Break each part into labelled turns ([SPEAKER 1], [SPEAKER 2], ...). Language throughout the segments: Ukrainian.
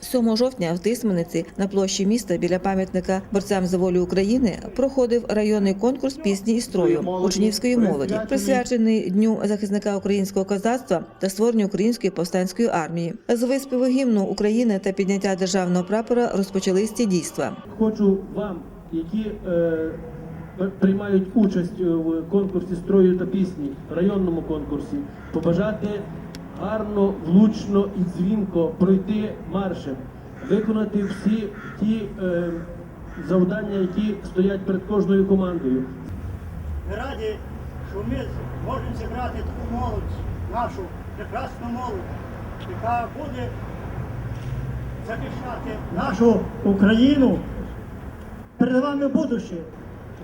[SPEAKER 1] 7 жовтня в Тисмениці на площі міста біля пам'ятника борцям за волю України проходив районний конкурс пісні і строю учнівської молоді, присвячений дню захисника українського козацтва та створенню української повстанської армії. З виспіву гімну України та підняття державного прапора розпочались ці дійства.
[SPEAKER 2] Хочу вам, які е, приймають участь в конкурсі строю та пісні, районному конкурсі, побажати гарно, влучно і дзвінко пройти маршем, виконати всі ті е, завдання, які стоять перед кожною командою.
[SPEAKER 3] Ми раді, що ми можемо зібрати таку молодь, нашу прекрасну молодь, яка буде захищати нашу Україну. Перед вами будуще.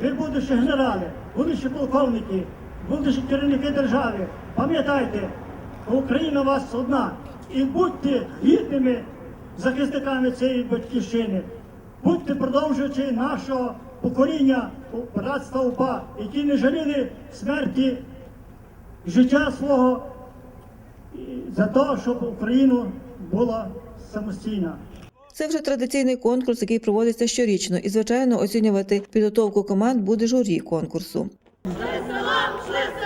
[SPEAKER 3] Ви будущі генерали, будущі полковники, будущі керівники держави. Пам'ятайте, Україна у вас одна. І будьте гідними захисниками цієї батьківщини. Будьте продовжуючи нашого покоління братства УПА, які не жаліли смерті життя свого за те, щоб Україна була самостійна.
[SPEAKER 1] Це вже традиційний конкурс, який проводиться щорічно, і звичайно оцінювати підготовку команд буде журі конкурсу.
[SPEAKER 4] селом, шли селом партизани,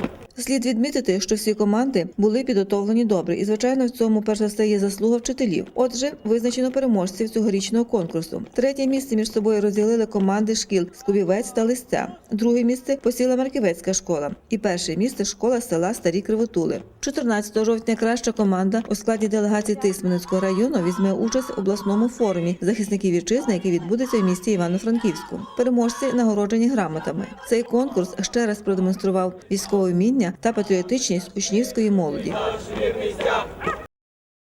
[SPEAKER 1] Слід відмітити, що всі команди були підготовлені добре, і звичайно в цьому перш за все є заслуга вчителів. Отже, визначено переможців цьогорічного конкурсу. Третє місце між собою розділили команди шкіл Скубівець та Листя. Друге місце посіла Марківецька школа. І перше місце школа села Старі Кривотули. 14 жовтня краща команда у складі делегації Тисменецького району візьме участь в обласному форумі захисників вітчизни, який відбудеться в місті Івано-Франківську. Переможці нагороджені грамотами. Цей конкурс ще раз продемонстрував військове вміння та патріотичність учнівської молоді.